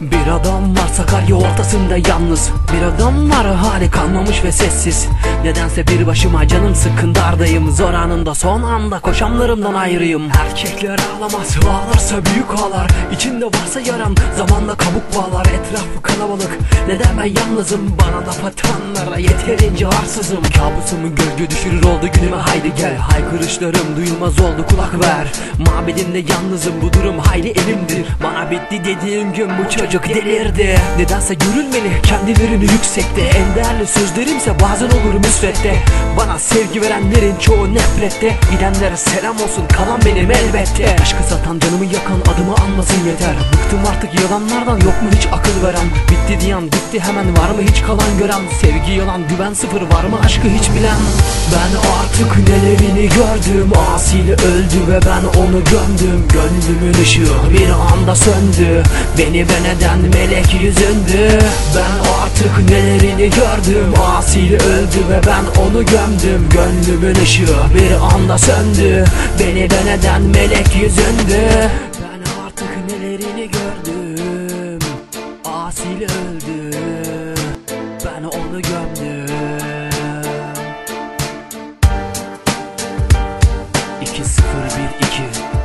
Bir adam var Sakarya ortasında yalnız. Bir adam var hali kalmamış ve sessiz. Nedense bir başıma canım sıkkın dardayım. Zor anında son anda koşanlarımdan ayrıyım. Erkekler ağlamaz ağlarsa büyük ağlar. İçinde varsa yaran zamanla kabuk bağlar. Etrafı kalabalık neden ben yalnızım? Bana laf atanlara yeterince arsızım. Kabusumun gölge düşürür oldu günüme haydi gel. Haykırışlarım duyulmaz oldu kulak ver. Mabedimde yalnızım bu durum hayli elimdir Bana bitti dediğim gün bu çocuk delirdi. Nedense görülmeli kendilerini yüksekte. En değerli sözlerimse bazen olur müsvedde. Bana sevgi verenlerin çoğu nefrette. Gidenlere selam olsun kalan benim elbette. Aşkı satan canımı yakan adımı anmasın yeter. Bıktım artık yalanlardan yok mu hiç akıl veren? Bitti diyen bitti hemen var mı hiç kalan gören? Sevgi yalan güven sıfır var mı aşkı hiç bilen? Ben artık nelerini gördüm? Asiyle öldü ve ben onu gömdüm. Gönlümün ışığı bir anda söndü. Beni ben maden melek yüzündü? Ben artık nelerini gördüm? Asil öldü ve ben onu gömdüm. Gönlümün ışığı bir anda söndü. Beni de neden melek yüzündü? Ben artık nelerini gördüm? Asil öldü. Ben onu gömdüm. İki sıfır bir iki.